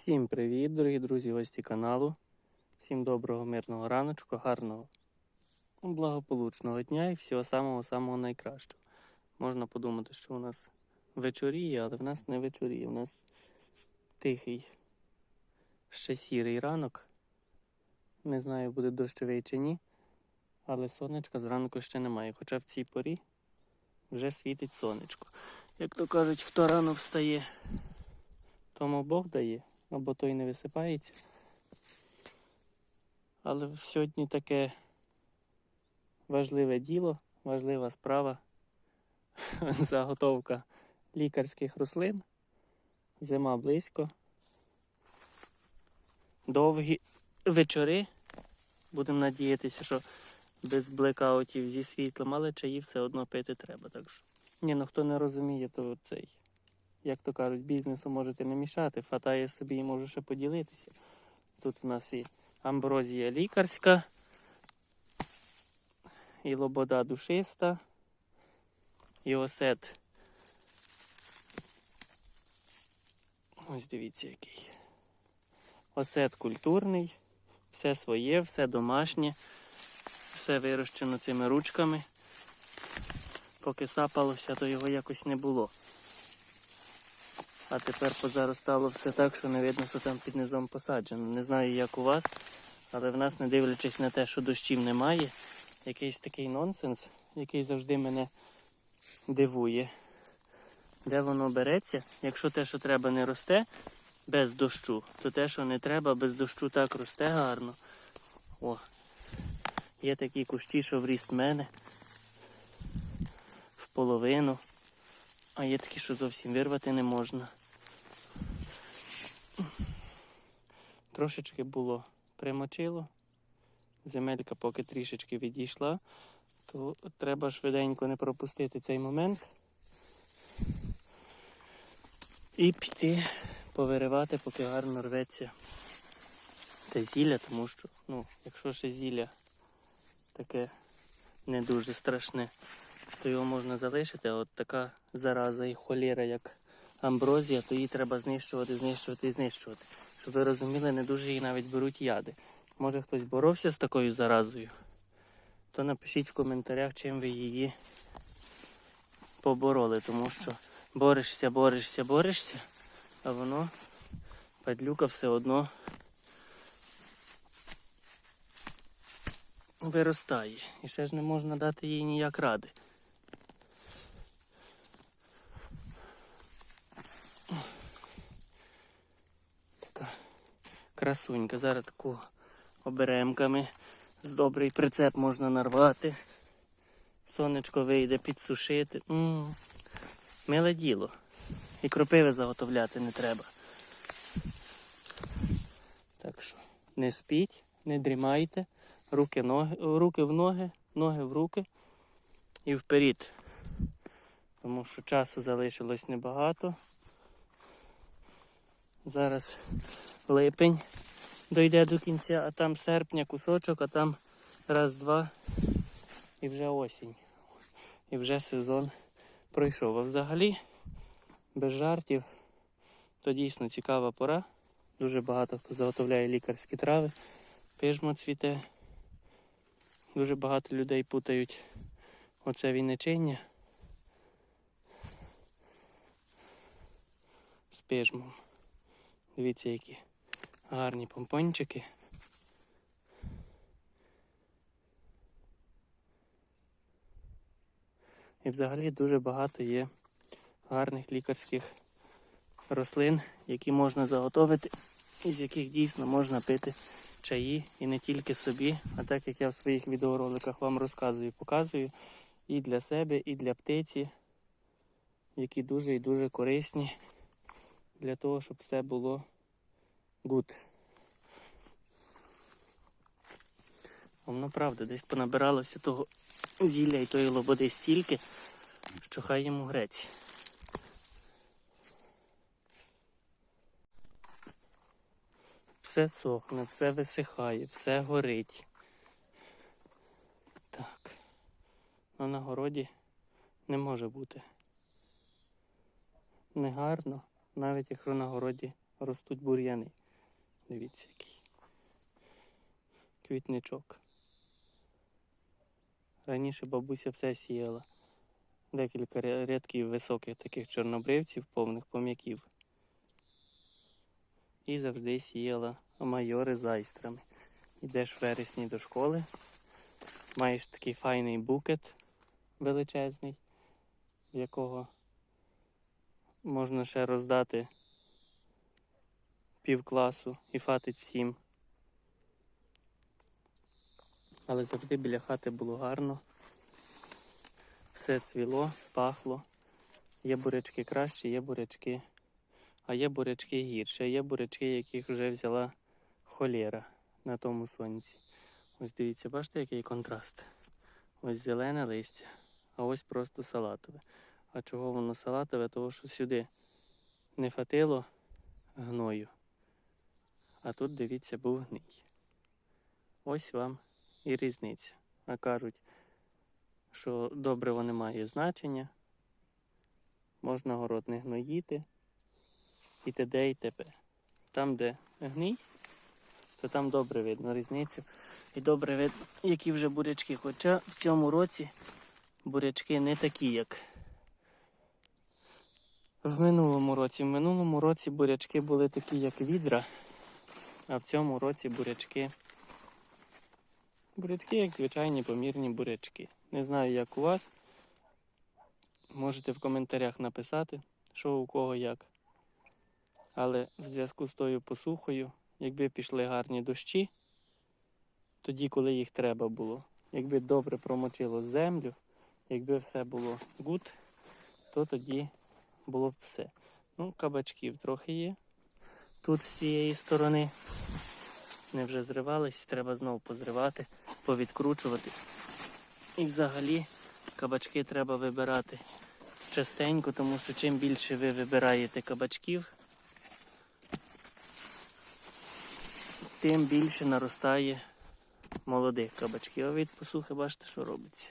Всім привіт, дорогі друзі, гості каналу. Всім доброго, мирного раночку, гарного, благополучного дня і всього самого-самого найкращого. Можна подумати, що у нас вечоріє, але в нас не вечоріє. У нас тихий, ще сірий ранок. Не знаю, буде дощовий чи ні, але сонечка зранку ще немає. Хоча в цій порі вже світить сонечко. Як то кажуть, хто рано встає, тому Бог дає або той не висипається. Але сьогодні таке важливе діло, важлива справа. Заготовка лікарських рослин. Зима близько. Довгі вечори. Будемо надіятися, що без блекаутів зі світлом, але чаї все одно пити треба. Так що. Ні, ну хто не розуміє, то цей як то кажуть, бізнесу можете не мішати. Фатає собі і може ще поділитися. Тут у нас і амброзія лікарська, і лобода душиста, і осет. Ось дивіться який. Осет культурний, все своє, все домашнє, все вирощено цими ручками. Поки сапалося, то його якось не було. А тепер позаростало все так, що не видно, що там під низом посаджено. Не знаю, як у вас, але в нас, не дивлячись на те, що дощів немає, якийсь такий нонсенс, який завжди мене дивує. Де воно береться? Якщо те, що треба, не росте без дощу, то те, що не треба, без дощу так росте гарно. О, є такі кущі, що в ріст мене в половину. А є такі, що зовсім вирвати не можна. Трошечки було примочило. Земелька поки трішечки відійшла, то треба швиденько не пропустити цей момент і піти повиривати, поки гарно рветься те зілля, тому що, ну, якщо ще зілля таке не дуже страшне, то його можна залишити, а от така зараза і холєра, як амброзія, то її треба знищувати, знищувати і знищувати. Щоб ви розуміли, не дуже її навіть беруть яди. Може хтось боровся з такою заразою, то напишіть в коментарях, чим ви її побороли, тому що борешся, борешся, борешся, а воно, падлюка все одно виростає. І ще ж не можна дати їй ніяк ради. Красунька. Зараз таку оберемками з добрий прицеп можна нарвати. Сонечко вийде підсушити. М-м, Миле діло. І кропиви заготовляти не треба. Так що не спіть, не дрімайте, руки, ноги, руки в ноги, ноги в руки і вперед. Тому що часу залишилось небагато. Зараз липень дойде до кінця, а там серпня кусочок, а там раз-два і вже осінь. І вже сезон пройшов. А взагалі, без жартів, то дійсно цікава пора. Дуже багато хто заготовляє лікарські трави, пижмо цвіте. Дуже багато людей путають оце віничення з пижмом. Дивіться, які гарні помпончики. І взагалі дуже багато є гарних лікарських рослин, які можна заготовити, із яких дійсно можна пити чаї і не тільки собі, а так як я в своїх відеороликах вам розказую, показую і для себе, і для птиці, які дуже і дуже корисні для того, щоб все було гуд. Воно правда, десь понабиралося того зілля і тої лободи стільки, що хай йому грець. Все сохне, все висихає, все горить. Так. Ну на городі не може бути негарно, навіть якщо на городі ростуть бур'яни. Дивіться, який. Квітничок. Раніше бабуся все сіяла. Декілька рядків високих таких чорнобривців, повних пом'яків. І завжди сіяла майори з айстрами. Йдеш в вересні до школи, маєш такий файний букет величезний, в якого можна ще роздати пів класу і фатить всім. Але завжди біля хати було гарно. Все цвіло, пахло. Є бурячки кращі, є бурячки, а є бурячки гірші, є бурячки, яких вже взяла холєра на тому сонці. Ось дивіться, бачите, який контраст. Ось зелене листя, а ось просто салатове. А чого воно салатове? Тому що сюди не фатило гною. А тут, дивіться, був гній. Ось вам і різниця. А кажуть, що добриво не має значення, можна город не гноїти і т.д. і т.п. Там, де гній, то там добре видно різницю. І добре видно, які вже бурячки. Хоча в цьому році бурячки не такі, як в минулому році. В минулому році бурячки були такі, як відра, а в цьому році бурячки. Бурячки, як звичайні помірні бурячки. Не знаю, як у вас. Можете в коментарях написати, що у кого як. Але в зв'язку з тою посухою, якби пішли гарні дощі, тоді, коли їх треба було, якби добре промочило землю, якби все було гуд, то тоді було б все. Ну, кабачків трохи є. Тут з цієї сторони не вже зривались, треба знову позривати, повідкручувати. І взагалі кабачки треба вибирати частенько, тому що чим більше ви вибираєте кабачків, тим більше наростає молодих кабачків. А від посухи бачите, що робиться.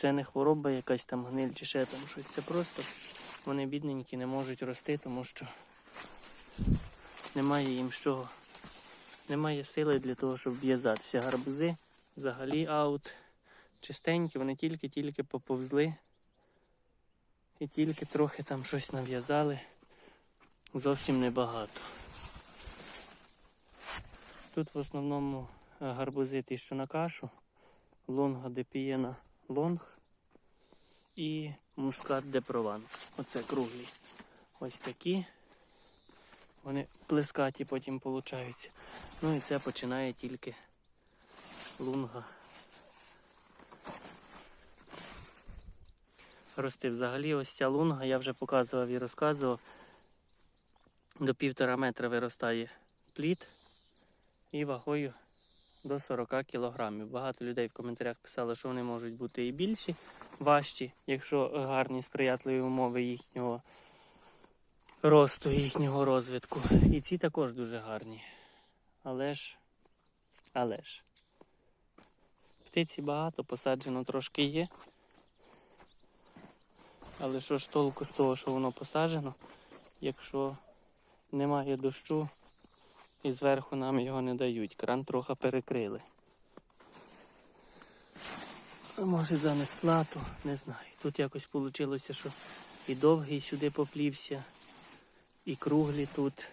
Це не хвороба, якась там гниль чи ще там щось. Це просто вони бідненькі не можуть рости, тому що немає їм з чого. Немає сили для того, щоб в'язатися. Гарбузи взагалі аут. Чистенькі, вони тільки-тільки поповзли. І тільки трохи там щось нав'язали. Зовсім небагато. Тут в основному е, гарбузи ті, що на кашу, лонга де пієна лонг і мускат де прованс. Оце круглі. Ось такі. Вони плескаті потім получаються. Ну і це починає тільки лунга. Рости взагалі ось ця лунга, я вже показував і розказував. До півтора метра виростає плід і вагою до 40 кілограмів. Багато людей в коментарях писали, що вони можуть бути і більші, важчі, якщо гарні сприятливі умови їхнього росту, їхнього розвитку. І ці також дуже гарні. Але ж, але ж, птиці багато, посаджено трошки є. Але що ж толку з того, що воно посаджено, якщо немає дощу і зверху нам його не дають. Кран трохи перекрили. Може за несплату, не знаю. Тут якось вийшло, що і довгий сюди поплівся, і круглі тут.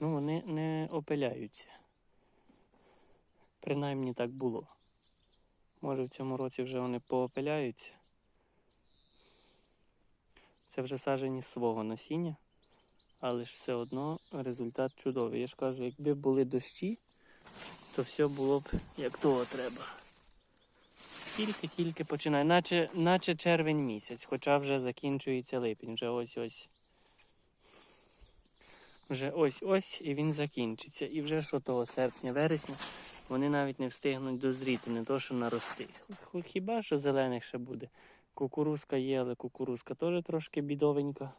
Ну, вони не опиляються. Принаймні так було. Може в цьому році вже вони поопиляються. Це вже сажені свого насіння, але ж все одно результат чудовий. Я ж кажу, якби були дощі, то все було б як того треба. Тільки-тільки починає, наче, наче червень місяць, хоча вже закінчується липень, вже ось-ось. Вже ось-ось і він закінчиться. І вже що того серпня-вересня вони навіть не встигнуть дозріти, не то що нарости. Хіба що зелених ще буде. Кукурузка є, але кукурузка теж трошки бідовенька.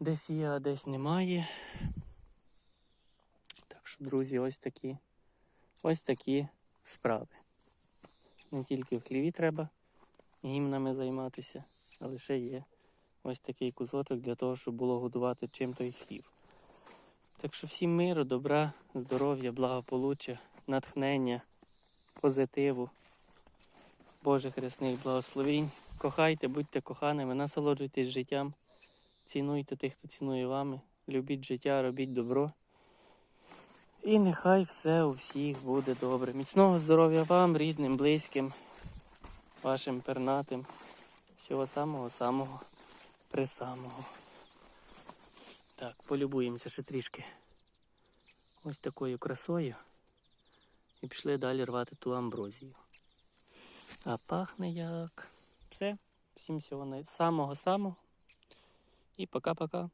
Десь є, а десь немає. Так що, друзі, ось такі, ось такі справи. Не тільки в хліві треба гімнами займатися, але ще є ось такий кусочок для того, щоб було годувати чим той хлів. Так що всім миру, добра, здоров'я, благополуччя, натхнення, позитиву, Божих рясних благословінь. Кохайте, будьте коханими, насолоджуйтесь життям, цінуйте тих, хто цінує вами, любіть життя, робіть добро. І нехай все у всіх буде добре. Міцного здоров'я вам, рідним, близьким, вашим пернатим. Всього самого-самого присамого. Так, полюбуємося ще трішки ось такою красою. І пішли далі рвати ту амброзію. А пахне як. Все. Всім всього самого-самого. І пока-пока.